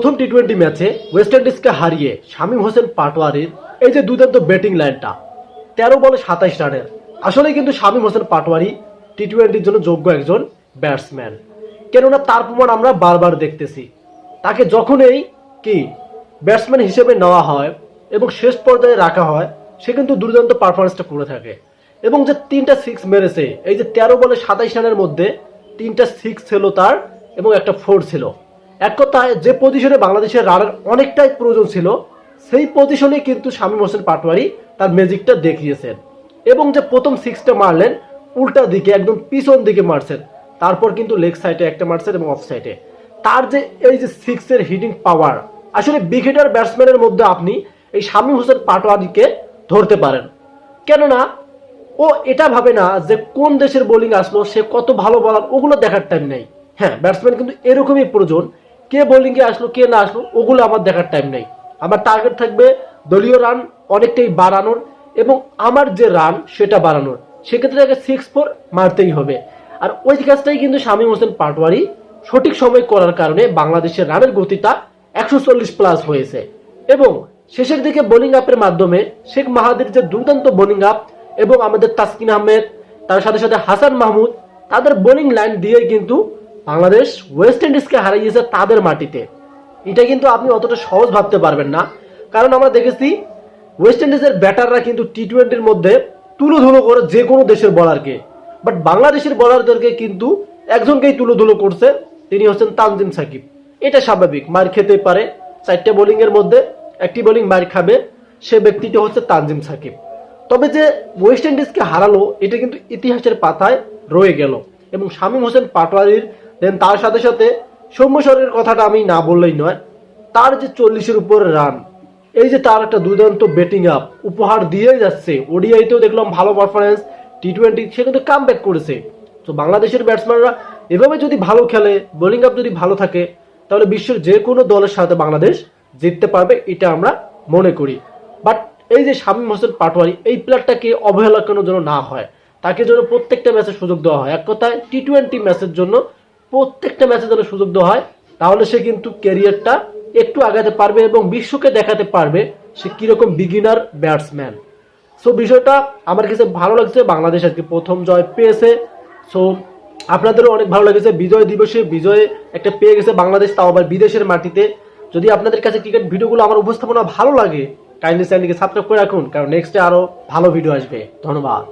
প্রথম T twenty ম্যাচে West ইন্ডিজকে হারিয়ে শামীম হোসেন পাটোয়ারির এই যে দুর্দান্ত ব্যাটিং লাইনটা তেরো বলে সাতাইশ রানের। আসলে কিন্তু শামীম হোসেন পাটোয়ারি টি টোয়েন্টির জন্য যোগ্য একজন ব্যাটসম্যান কেননা তার প্রমাণ আমরা বারবার দেখতেছি। তাকে যখনই কি ব্যাটসম্যান হিসেবে নেওয়া হয় এবং শেষ পর্যায়ে রাখা হয়, সে কিন্তু দুর্দান্ত পারফরমেন্সটা করে থাকে। এবং যে তিনটা সিক্স মেরেছে, এই যে তেরো বলে সাতাইশ রানের মধ্যে তিনটা সিক্স ছিল তার এবং একটা ফোর ছিল। এক কথায়, যে পজিশনে বাংলাদেশের রানের অনেকটাই প্রয়োজন ছিল, সেই পজিশনে কিন্তু শামীম হোসেন পাটোয়ারি তার ম্যাজিকটা দেখিয়েছেন। এবং যে প্রথম সিক্সটা মারলেন, উল্টা দিকে, একদম পিছন দিকে মারছেন। তারপর কিন্তু লেগ সাইডে একটা মারছেন এবং অফ সাইডে তার যে এই যে সিক্সের হিটিং পাওয়ার আসলে বিকেটার ব্যাটসম্যানের মধ্যে আপনি এই শামীম হোসেন পাটোয়ারিকে ধরতে পারেন। কেননা, ও এটা ভাবে না যে কোন দেশের বোলিং আসলো, সে কত ভালো বলার ওগুলো দেখার টাইম নেই। হ্যাঁ ব্যাটসম্যান কিন্তু এরকমই প্রয়োজন কে বোলিংয়ে আসলো, কে না আসলো, ওগুলো আমার দেখার টাইম নেই। আমার টার্গেট থাকবে দলীয় রান অনেকটাই বাড়ানোর এবং আমার যে রান সেটা বাড়ানোর। সেক্ষেত্রে আগে সিক্স ফোর মারতেই হবে। আর ওই কাজটাই কিন্তু শামীম হোসেন পাটওয়ারি সঠিক সময় করার কারণে বাংলাদেশের রানের গতিটা একশো চল্লিশ প্লাস হয়েছে। এবং শেষের দিকে বোলিং আপের মাধ্যমে শেখ মাহাদির যে দুর্দান্ত বোলিং আপ এবং আমাদের তাসকিন আহমেদ, তার সাথে সাথে হাসান মাহমুদ, তাদের বোলিং লাইন দিয়ে কিন্তু বাংলাদেশ ওয়েস্ট ইন্ডিজকে হারিয়েছে তাদের মাটিতে। এটা কিন্তু আপনি অতটা সহজ ভাবতে পারবেন না। কারণ আমরা দেখেছি ওয়েস্ট ইন্ডিজের ব্যাটাররা কিন্তু টি টোয়েন্টির মধ্যে তুলোধুলো করে যে কোনো দেশের বলারকে বাট বাংলাদেশের বলারদেরকে কিন্তু একজনকেই তুলোধুলো করছে, তিনি হচ্ছেন তানজিম সাকিব। এটা স্বাভাবিক, মার খেতে পারে। চারটে বোলিংয়ের মধ্যে একটি বোলিং মার খাবে, সে ব্যক্তিটি হচ্ছে তানজিম সাকিব। তবে যে ওয়েস্ট ইন্ডিজকে হারালো, এটা কিন্তু ইতিহাসের পাতায় রয়ে গেল। এবং শামীম হোসেন পাটোয়ারির দেন তার সাথে সাথে সৌম্য সরের কথাটা আমি না বললেই নয়, তার যে চল্লিশের উপর রান এই যে তার একটা দুর্দান্ত ব্যাটিং আপ উপহার দিয়ে যাচ্ছে। ওডিআইতেও দেখলাম ভালো পারফরমেন্স টি টোয়েন্টি সে কিন্তু কাম ব্যাক করেছে। তো বাংলাদেশের ব্যাটসম্যানরা এভাবে যদি ভালো খেলে বোলিং আপ যদি ভালো থাকে, তাহলে বিশ্বের যে কোনো দলের সাথে বাংলাদেশ জিততে পারবে, এটা আমরা মনে করি। বাট এই যে শামীম হোসেন পাটোয়ারি, এই প্লেয়ারটাকে অবহেলা কোনো যেন না হয়? তাকে যেন প্রত্যেকটা ম্যাচে সুযোগ দেওয়া হয়। এক কথায় টি টোয়েন্টি ম্যাচের জন্য প্রত্যেকটা ম্যাচে যেন সুযোগ দেওয়া হয়, তাহলে সে কিন্তু ক্যারিয়ারটা একটু আগাতে পারবে এবং বিশ্বকে দেখাতে পারবে সে কীরকম বিগিনার ব্যাটসম্যান সো বিষয়টা আমার কাছে ভালো লাগছে। বাংলাদেশ আজকে প্রথম জয় পেয়েছে। সো আপনাদেরও অনেক ভালো লেগেছে। বিজয় দিবসে বিজয় একটা পেয়ে গেছে বাংলাদেশ, তাও আবার বিদেশের মাটিতে। যদি আপনাদের কাছে ক্রিকেট ভিডিওগুলো আমার উপস্থাপনা ভালো লাগে কাইন্ডলি চ্যানেলকে সাবস্ক্রাইব করে রাখুন, কারণ নেক্সটে আরও ভালো ভিডিও আসবে। ধন্যবাদ।